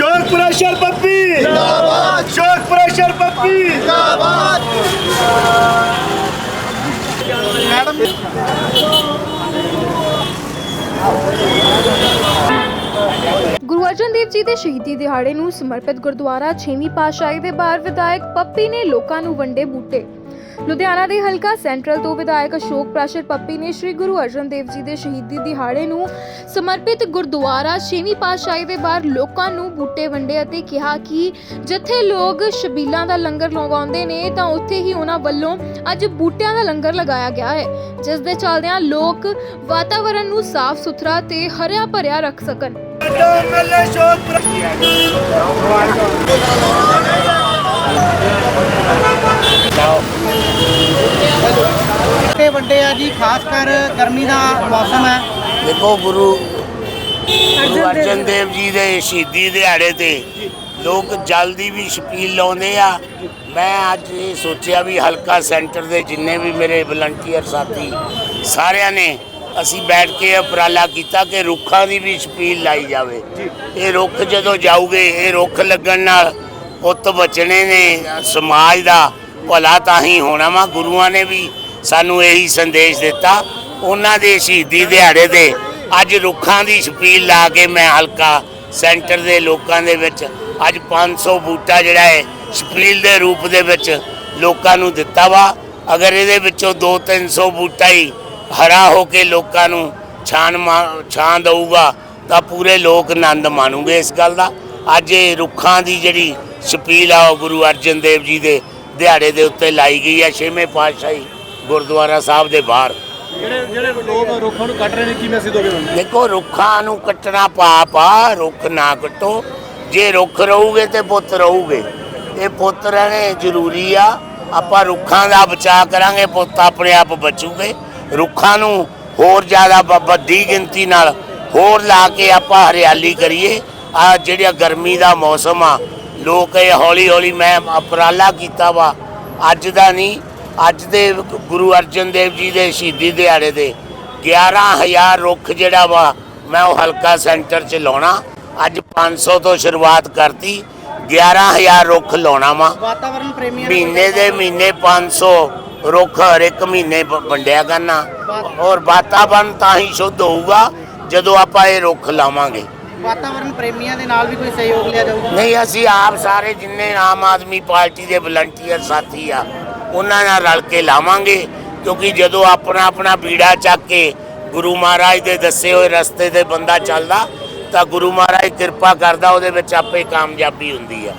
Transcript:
ਸ਼ੋਕ ਪ੍ਰੈਸ਼ਰ ਪੱਪੀ ਜਿੰਦਾਬਾਦ ਸ਼ੋਕ ਪ੍ਰੈਸ਼ਰ ਪੱਪੀ ਗੁਰੂ ਅਰਜਨ ਦੇਵ ਜੀ ਦੇ ਸ਼ਹੀਦੀ ਦਿਹਾੜੇ ਨੂੰ ਸਮਰਪਿਤ ਗੁਰਦੁਆਰਾ ਛੇਵੀਂ ਪਾਤਸ਼ਾਹੀ ਦੇ ਬਾਹਰ ਵਿਧਾਇਕ ਪੱਪੀ ਨੇ ਲੋਕਾਂ ਨੂੰ ਵੰਡੇ ਬੂਟੇ। ਲੁਧਿਆਣਾ ਦੇ ਹਲਕਾ ਸੈਂਟਰਲ ਤੋਂ ਵਿਧਾਇਕ ਅਸ਼ੋਕ ਪ੍ਰਾਸ਼ਰ ਪੱਪੀ ਨੇ ਸ੍ਰੀ ਗੁਰੂ ਅਰਜਨ ਦੇਵ ਜੀ ਦੇ ਸ਼ਹੀਦੀ ਦਿਹਾੜੇ ਨੂੰ ਸਮਰਪਿਤ ਗੁਰਦੁਆਰਾ ਛੇਵੀਂ ਪਾਤਸ਼ਾਹੀ ਦੇ ਬਾਹਰ ਲੋਕਾਂ ਨੂੰ ਬੂਟੇ ਵੰਡੇ ਅਤੇ ਕਿਹਾ ਕਿ ਜਿੱਥੇ ਲੋਕ ਸ਼ਬੀਲਾਂ ਦਾ ਲੰਗਰ ਲਗਾਉਂਦੇ ਨੇ ਤਾਂ ਉੱਥੇ ਹੀ ਉਹਨਾਂ ਵੱਲੋਂ ਅੱਜ ਬੂਟਿਆਂ ਦਾ ਲੰਗਰ ਲਗਾਇਆ ਗਿਆ ਹੈ, ਜਿਸ ਦੇ ਚੱਲਦਿਆਂ ਲੋਕ ਵਾਤਾਵਰਣ ਨੂੰ ਸਾਫ਼ ਸੁਥਰਾ ਤੇ ਹਰਿਆ ਭਰਿਆ ਰੱਖ ਸਕਣ। ਐਮਐਲਏ ਸ਼ੋਕ ਪ੍ਰੈਸ਼ਰ ਬੂਟੇ ਵੱਡੇ ਆ ਜੀ ਖਾਸ ਕਰ ਗਰਮੀ ਦਾ ਮੌਸਮ ਹੈ। ਦੇਖੋ ਗੁਰੂ ਗੁਰੂ ਅਰਜਨ ਦੇਵ ਜੀ। ਦੇ ਸ਼ਹੀਦੀ ਦਿਹਾੜੇ ਤੇ ਲੋਕ ਜਲਦੀ ਵੀ ਛਪੀਲ ਲਾਉਂਦੇ ਆ। ਮੈਂ ਅੱਜ ਇਹ ਸੋਚਿਆ ਵੀ ਹਲਕਾ ਸੈਂਟਰ ਦੇ ਜਿੰਨੇ ਵੀ ਮੇਰੇ ਵਲੰਟੀਅਰ ਸਾਥੀ ਸਾਰਿਆਂ ਨੇ ਅਸੀਂ ਬੈਠ ਕੇ ਉਪਰਾਲਾ ਕੀਤਾ ਕਿ ਰੁੱਖਾਂ ਦੀ ਵੀ ਛਪੀਲ ਲਾਈ ਜਾਵੇ। ਇਹ ਰੁੱਖ ਜਦੋਂ ਜਾਊਗੇ ਇਹ ਰੁੱਖ ਲੱਗਣ ਨਾਲ ਪੁੱਤ ਬਚਣੇ ਨੇ ਸਮਾਜ ਦਾ ਭਲਾ ਤਾਂ ਹੀ ਹੋਣਾ ਵਾ। ਗੁਰੂਆਂ ਨੇ ਵੀ ਸਾਨੂੰ ਇਹੀ ਸੰਦੇਸ਼ ਦਿੱਤਾ। ਉਹਨਾਂ ਦੇ ਸ਼ਹੀਦੀ ਦਿਹਾੜੇ ਤੇ ਅੱਜ ਰੁੱਖਾਂ ਦੀ ਛਪੀਲ ਲਾ ਕੇ ਮੈਂ ਹਲਕਾ ਸੈਂਟਰ ਦੇ ਲੋਕਾਂ ਦੇ ਵਿੱਚ ਅੱਜ 500 ਬੂਟਾ ਜਿਹੜਾ ਹੈ, ਛਪੀਲ ਦੇ ਰੂਪ ਦੇ ਵਿੱਚ ਲੋਕਾਂ ਨੂੰ ਦਿੱਤਾ ਵਾ। ਅਗਰ ਇਹਦੇ ਵਿੱਚੋਂ 2-300 ਬੂਟਾ ਹੀ ਹਰਾ ਹੋ ਕੇ ਲੋਕਾਂ ਨੂੰ ਛਾਂ ਮਾ- ਛਾਂ ਦਊਗਾ, ਤਾਂ ਪੂਰੇ ਲੋਕ ਆਨੰਦ ਮਾਣੂਗੇ ਇਸ ਗੱਲ ਦਾ। ਅੱਜ ਇਹ ਰੁੱਖਾਂ ਦੀ ਜਿਹੜੀ ਛਪੀਲ ਆ, ਉਹ ਗੁਰੂ ਅਰਜਨ ਦੇਵ ਜੀ ਦੇ ਦਿਹਾੜੇ ਦੇ ਉੱਤੇ ਲਾਈ ਗਈ ਹੈ ਛੇਵੇਂ ਪਾਤਸ਼ਾਹੀ ਗੁਰਦੁਆਰਾ ਸਾਹਿਬ ਦੇ ਬਾਹਰ। ਜਿਹੜੇ ਜਿਹੜੇ ਲੋਕ ਰੁੱਖਾਂ ਨੂੰ ਕੱਟ ਰਹੇ ਨੇ ਕੀ ਮੈਸੇਜ ਦੋਗੇ ਮੈਨੂੰ ਦੇਖੋ ਰੁੱਖਾਂ ਨੂੰ ਕੱਟਣਾ ਪਾਪ ਆ ਰੁੱਖ ਨਾ ਕੱਟੋ। ਜੇ ਰੁੱਖ ਰਹੂਗੇ ਤੇ ਪੁੱਤ ਰਹੂਗੇ। ਇਹ ਪੁੱਤ ਰਹਿਣੇ ਜ਼ਰੂਰੀ ਆ। ਆਪਾਂ ਰੁੱਖਾਂ ਦਾ ਬਚਾਅ ਕਰਾਂਗੇ ਪੁੱਤ ਆਪਣੇ ਆਪ ਬਚੂਗੇ। ਰੁੱਖਾਂ ਨੂੰ ਹੋਰ ਜ਼ਿਆਦਾ ਵੱਡੀ ਗਿਣਤੀ ਨਾਲ ਹੋਰ ਲਾ ਕੇ ਆਪਾਂ ਹਰਿਆਲੀ ਕਰੀਏ। ਆ ਜਿਹੜਾ ਗਰਮੀ ਦਾ ਮੌਸਮ ਆ ਲੋਕ ਇਹ ਹੌਲੀ ਹੌਲੀ ਮੈਂ ਉਪਰਾਲਾ ਕੀਤਾ ਵਾ। ਅੱਜ ਦਾ ਨਹੀਂ ਅੱਜ ਦੇ ਗੁਰੂ ਅਰਜਨ ਦੇਵ ਜੀ ਦੇ ਸ਼ਹੀਦੀ ਦਿਹਾੜੇ ਦੇ 11000 ਰੁੱਖ ਜਿਹੜਾ ਵਾ ਮੈਂ ਉਹ ਹਲਕਾ ਸੈਂਟਰ 'ਚ ਲਾਉਣਾ। ਅੱਜ 500 ਤੋਂ ਸ਼ੁਰੂਆਤ ਕਰਤੀ 11000 ਰੁੱਖ ਲਾਉਣਾ ਵਾ। ਵਾਤਾਵਰਣ ਪ੍ਰੇਮੀਆਂ ਮਹੀਨੇ ਦੇ ਮਹੀਨੇ 500 ਰੁੱਖ ਹਰ ਇੱਕ ਮਹੀਨੇ ਵੰਡਿਆ ਕਰਨਾ। ਔਰ ਵਾਤਾਵਰਨ ਤਾਂ ਹੀ ਸ਼ੁੱਧ ਹੋਊਗਾ ਜਦੋਂ ਆਪਾਂ ਇਹ ਰੁੱਖ ਲਾਵਾਂਗੇ। ਵਾਤਾਵਰਣ ਪ੍ਰੇਮੀਆਂ ਦੇ ਨਾਲ ਵੀ ਕੋਈ ਸਹਿਯੋਗ ਲਿਆ ਜਾਊਗਾ? ਨਹੀਂ ਅਸੀਂ ਆਪ ਸਾਰੇ ਜਿੰਨੇ ਆਮ ਆਦਮੀ ਪਾਰਟੀ ਦੇ ਵਲੰਟੀਅਰ ਸਾਥੀ ਆ ਉਹਨਾਂ ਨਾਲ ਰਲ ਕੇ ਲਾਵਾਂਗੇ, ਕਿਉਂਕਿ ਜਦੋਂ ਆਪਣਾ ਆਪਣਾ ਬੀੜਾ ਚੱਕ ਕੇ ਗੁਰੂ ਮਹਾਰਾਜ ਦੇ ਦੱਸੇ ਹੋਏ ਰਸਤੇ ਤੇ ਬੰਦਾ ਚੱਲਦਾ, ਤਾਂ ਗੁਰੂ ਮਹਾਰਾਜ ਕਿਰਪਾ ਕਰਦਾ, ਉਹਦੇ ਵਿੱਚ ਆਪੇ ਕਾਮਯਾਬੀ ਹੁੰਦੀ ਆ।